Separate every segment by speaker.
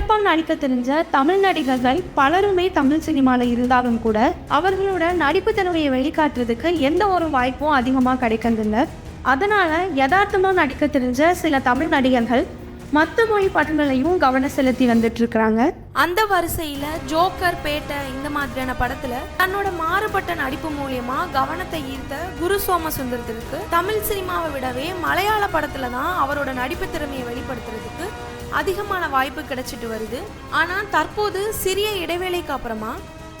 Speaker 1: சிறப்பாக நடிக்க தெரிஞ்ச தமிழ் நடிகர்கள் பலருமே தமிழ் சினிமாவில் இருந்தாலும் கூட அவர்களோட நடிப்பு திறமையை வெளிக்காட்டுறதுக்கு எந்த ஒரு வாய்ப்பும் அதிகமாக கிடைக்கிறதில்ல. அதனால் யதார்த்தமாக நடிக்க தெரிஞ்ச சில தமிழ் நடிகர்கள் மற்ற மொழி படங்களையும் கவனம் செலுத்தி வந்துட்டு இருக்கிறாங்க
Speaker 2: அந்த வரிசையில ஜோக்கர் பேட்டை இந்த மாதிரியான படத்துல தன்னோட மாறுபட்ட நடிப்பு மூலியமா கவனத்தை ஈர்த்த குரு சோமசுந்தரத்திற்கு தமிழ் சினிமாவை விடவே மலையாள படத்துல தான் அவரோட நடிப்பு திறமையை வெளிப்படுத்துறதுக்கு அதிகமான வாய்ப்பு கிடைச்சிட்டு வருது. ஆனா தற்போது சிறிய இடைவேளைக்கு அப்புறமா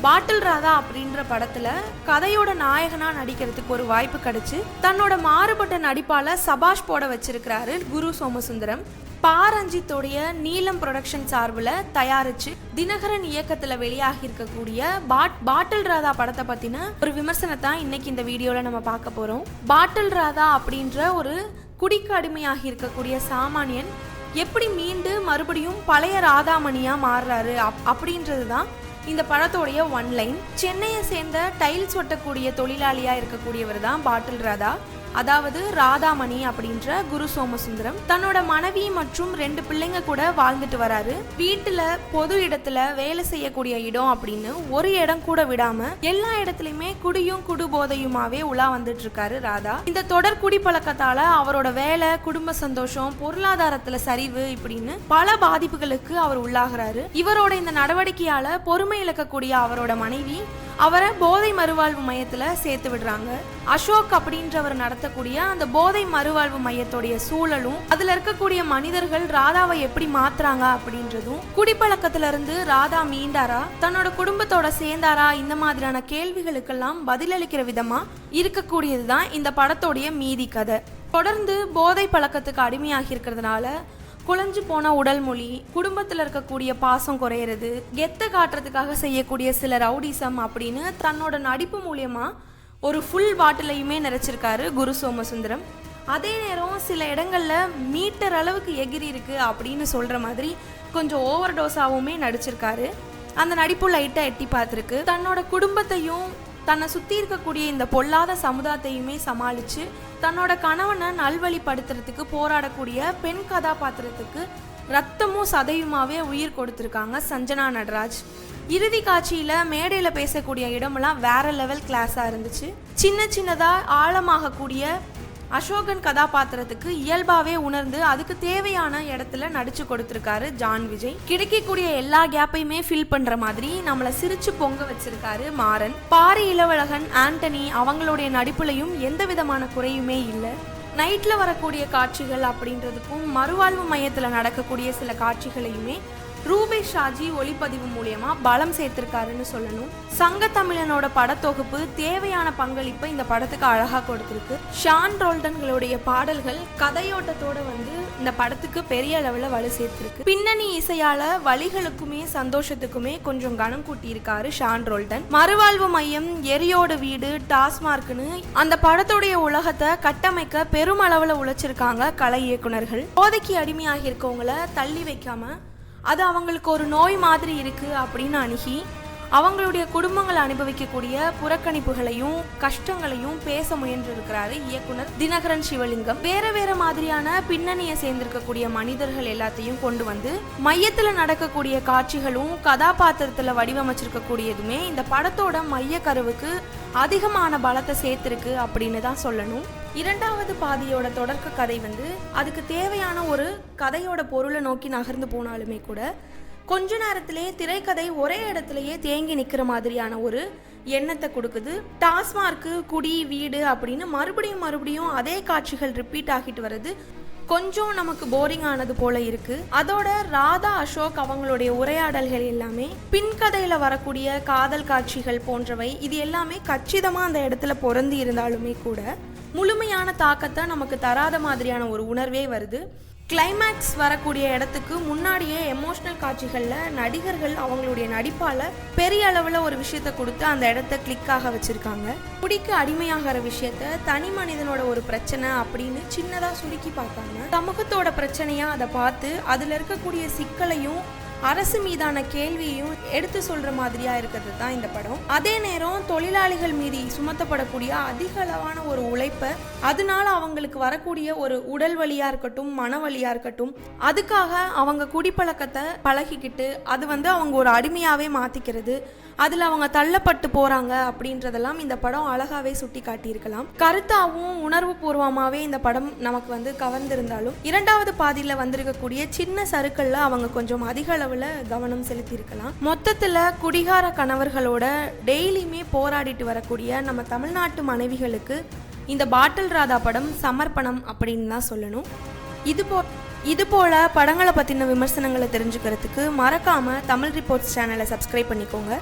Speaker 2: பாட்டில் ராதா அப்படின்ற படத்துல கதையோட நாயகனா நடிக்கிறதுக்கு ஒரு வாய்ப்பு கிடைச்சு தன்னோட மாறுபட்ட நடிப்பால சபாஷ் போட வச்சிருக்கிறாரு குரு சோமசுந்தரம். பாரஞ்சித்தோடைய நீலம் ப்ரொடக்ஷன் சார்பில் தயாரிச்சு தினகரன் இயக்கத்தில் வெளியாகி இருக்கக்கூடிய பாட் பாட்டில் ராதா படத்தை பற்றின ஒரு விமர்சனத்தை இன்னைக்கு இந்த வீடியோவில் நம்ம பார்க்க போகிறோம் பாட்டில் ராதா அப்படின்ற ஒரு குடிக்கு அடிமையாகி இருக்கக்கூடிய சாமானியன் எப்படி மீண்டு மறுபடியும் பழைய ராதாமணியாக மாறுறாரு அப் அப்படின்றது தான் இந்த படத்தோடைய ஒன் லைன் சென்னையை சேர்ந்த டைல்ஸ் ஒட்டக்கூடிய தொழிலாளியா இருக்கக்கூடியவர் தான் பாட்டில் ராதா. அதாவது ராதாமணி அப்படின்ற குரு சோமசுந்தரம் தன்னோட மனைவி மற்றும் ரெண்டு பிள்ளைங்க கூட வாழ்ந்துட்டு வராரு. வீட்டுல பொது இடத்துல வேலை செய்யக்கூடிய இடம் அப்படின்னு ஒரு இடம் கூட விடாம எல்லா இடத்துலயுமே குடியும் குடு போதையுமாவே உலா வந்துட்டு இருக்காரு ராதா. இந்த தொடர் குடிப்பழக்கத்தால அவரோட வேலை குடும்ப சந்தோஷம் பொருளாதாரத்துல சரிவு இப்படின்னு பல பாதிப்புகளுக்கு அவர் உள்ளாகிறாரு. இவரோட இந்த நடவடிக்கையால பொறுமை இழக்கக்கூடிய அவரோட மனைவி அவரை போதை மறுவாழ்வு மையத்துல சேர்த்து விடுறாங்க. அசோக் அப்படின்றவர் நடத்தக்கூடிய அந்த போதை மறுவாழ்வு மையத்துடைய சூழலும் அதுல இருக்கக்கூடிய மனிதர்கள் ராதாவை எப்படி மாத்துறாங்க அப்படின்றதும் குடிப்பழக்கத்துல இருந்து ராதா மீண்டாரா தன்னோட குடும்பத்தோட சேர்ந்தாரா இந்த மாதிரியான கேள்விகளுக்கெல்லாம் பதிலளிக்கிற விதமா இருக்கக்கூடியதுதான் இந்த படத்தோடைய மீதி கதை. தொடர்ந்து போதை பழக்கத்துக்கு அடிமையாகி இருக்கிறதுனால குழஞ்சு போன உடல் மொழி குடும்பத்தில் இருக்கக்கூடிய பாசம் குறையிறது கெத்த காட்டுறதுக்காக செய்யக்கூடிய சில ரவுடிசம் அப்படின்னு தன்னோட நடிப்பு மூலியமா ஒரு ஃபுல் பாட்டிலையுமே நிறைச்சிருக்காரு குரு சோமசுந்தரம். அதே நேரம் சில இடங்கள்ல மீட்டர் அளவுக்கு எகிரி இருக்கு அப்படின்னு சொல்ற மாதிரி கொஞ்சம் ஓவர் டோஸாகவுமே நடிச்சிருக்காரு. அந்த நடிப்பு லைட்டாக எட்டி பார்த்துருக்கு. தன்னோட குடும்பத்தையும் தன்னை சுற்றி இருக்கக்கூடிய இந்த பொல்லாத சமுதாயத்தையுமே சமாளித்து தன்னோட கணவனை நல்வழிப்படுத்துறதுக்கு போராடக்கூடிய பெண் கதாபாத்திரத்துக்கு ரத்தமும் சதையுமாவே உயிர் கொடுத்துருக்காங்க சஞ்சனா நடராஜ். இறுதி காட்சியில் மேடையில் பேசக்கூடிய இடமெல்லாம் வேற லெவல் கிளாஸாக இருந்துச்சு. சின்ன சின்னதாக ஆழமாகக்கூடிய அசோகன் கதாபாத்திரத்துக்கு இயல்பாவே உணர்ந்து அதுக்கு தேவையான இடத்துல நடிச்சு கொடுத்திருக்காரு ஜான் விஜய். கிடைக்கக்கூடிய எல்லா கேப்பையுமே ஃபில் பண்ற மாதிரி நம்மளை சிரிச்சு பொங்க வச்சிருக்காரு மாறன். பாரி இளவழகன் ஆண்டனி அவங்களுடைய நடிப்புலையும் எந்த விதமான குறையுமே இல்லை. நைட்ல வரக்கூடிய காட்சிகள் அப்படின்றதுக்கும் மறுவாழ்வு மையத்துல நடக்கக்கூடிய சில காட்சிகளையுமே ரூபே ஷாஜி ஒளிப்பதிவு மூலியமா பலம் சேர்த்திருக்காருன்னு சொல்லணும். சங்க தமிழனோட படத்தொகுப்பு தேவையான பங்களிப்பை இந்த படத்துக்கு அழகா கொடுத்திருக்கு. ஷான் ரோல்டன்களுடைய பாடல்கள் கதையோட்டத்தோட வந்து இந்த படத்துக்கு பெரிய அளவுல வலு சேர்த்திருக்கு. பின்னணி இசையால வழிகளுக்குமே சந்தோஷத்துக்குமே கொஞ்சம் கனம் கூட்டியிருக்காரு ஷான் ரோல்டன். மறுவாழ்வு மையம் எரியோட வீடு டாஸ்மார்க்னு அந்த படத்துடைய உலகத்தை கட்டமைக்க பெருமளவுல உழைச்சிருக்காங்க கலை இயக்குனர்கள் போதைக்கு அடிமையாகி இருக்கவங்கள தள்ளி வைக்காம அது அவங்களுக்கு ஒரு நோய் மாதிரி இருக்குது அப்படின்னு அணுகி அவங்களுடைய குடும்பங்கள் அனுபவிக்கக்கூடிய புறக்கணிப்புகளையும் கஷ்டங்களையும் பேச முயன்றிருக்கிறாரு இயக்குனர் தினகரன் சிவலிங்கம். வேற வேற மாதிரியான பின்னணியை சேர்ந்திருக்கக்கூடிய மனிதர்கள் எல்லாத்தையும் கொண்டு வந்து மையத்துல நடக்கக்கூடிய காட்சிகளும் கதாபாத்திரத்துல வடிவமைச்சிருக்கக்கூடியதுமே இந்த படத்தோட மைய கருவுக்கு அதிகமான பலத்தை சேர்த்திருக்கு அப்படின்னு தான் சொல்லணும். இரண்டாவது பாதியோட தொடக்க கதை வந்து அதுக்கு தேவையான ஒரு கதையோட பொருளை நோக்கி நகர்ந்து போனாலுமே கூட கொஞ்ச நேரத்திலே திரைக்கதை ஒரே இடத்துலயே தேங்கி நிற்கிற மாதிரியான ஒரு எண்ணத்தை கொடுக்குது. டாஸ்மார்க்கு குடி வீடு அப்படின்னு மறுபடியும் மறுபடியும் அதே காட்சிகள் ரிப்பீட் ஆகிட்டு வருது கொஞ்சம் நமக்கு போரிங் ஆனது போல இருக்கு. அதோட ராதா அசோக் அவங்களுடைய உரையாடல்கள் எல்லாமே பின்கதையில வரக்கூடிய காதல் காட்சிகள் போன்றவை இது எல்லாமே கச்சிதமா அந்த இடத்துல பொருந்தி இருந்தாலுமே கூட முழுமையான தாக்கத்தை நமக்கு தராத மாதிரியான ஒரு உணர்வே வருது. கிளைமேக்ஸ் வரக்கூடிய இடத்துக்கு முன்னாடியே எமோஷனல் காட்சிகளில் நடிகர்கள் அவங்களுடைய நடிப்பால் பெரிய அளவில் ஒரு விஷயத்தை கொடுத்து அந்த இடத்த கிளிக்காக வச்சுருக்காங்க. குடிக்கு அடிமையாகிற விஷயத்த தனி மனிதனோட ஒரு பிரச்சனை அப்படின்னு சின்னதாக சுருக்கி பார்த்தாங்க சமூகத்தோட பிரச்சனையாக அதை பார்த்து அதில் இருக்கக்கூடிய சிக்கலையும் அரசு மீதான கேள்வியையும் எடுத்து சொல்ற மாதிரியா இருக்கிறது தான் இந்த படம். அதே நேரம் தொழிலாளிகள் மீது சுமத்தப்படக்கூடிய அதிக அளவான ஒரு உழைப்பை அதனால அவங்களுக்கு வரக்கூடிய ஒரு உடல் வழியாக இருக்கட்டும் மன வழியாக இருக்கட்டும் அதுக்காக அவங்க குடிப்பழக்கத்தை பழகிக்கிட்டு அது வந்து அவங்க ஒரு அடிமையாவே மாத்திக்கிறது அதில் அவங்க தள்ளப்பட்டு போகிறாங்க அப்படின்றதெல்லாம் இந்த படம் அழகாவே சுட்டி காட்டியிருக்கலாம். கருத்தாவும் உணர்வு பூர்வமாகவே இந்த படம் நமக்கு வந்து கவர்ந்திருந்தாலும் இரண்டாவது பாதியில் வந்திருக்கக்கூடிய சின்ன சருக்கள்ல அவங்க கொஞ்சம் அதிக அளவில் கவனம் செலுத்தியிருக்கலாம். மொத்தத்தில் குடிகார கணவர்களோட டெய்லியுமே போராடிட்டு வரக்கூடிய நம்ம தமிழ்நாட்டு மனைவிகளுக்கு இந்த பாட்டில் ராதா படம் சமர்ப்பணம் அப்படின்னு தான் சொல்லணும். இது போ இது போல படங்களை பற்றின விமர்சனங்களை தெரிஞ்சுக்கிறதுக்கு மறக்காம தமிழ் ரிப்போர்ட்ஸ் சேனலை சப்ஸ்கிரைப் பண்ணிக்கோங்க.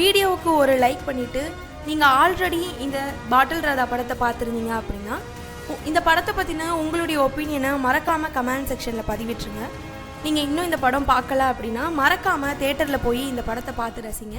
Speaker 2: வீடியோவுக்கு ஒரு லைக் பண்ணிட்டு நீங்கள் ஆல்ரெடி இந்த பாட்டில் ராதா படத்தை பார்த்துருந்தீங்க அப்படின்னா இந்த படத்தை பற்றின உங்களுடைய ஒப்பீனியனை மறக்காமல் கமெண்ட் செக்ஷனில் பதிவிட்டுருங்க. நீங்கள் இன்னும் இந்த படம் பார்க்கல அப்படின்னா மறக்காமல் தேட்டரில் போய் இந்த படத்தை பார்த்து ரசிங்க.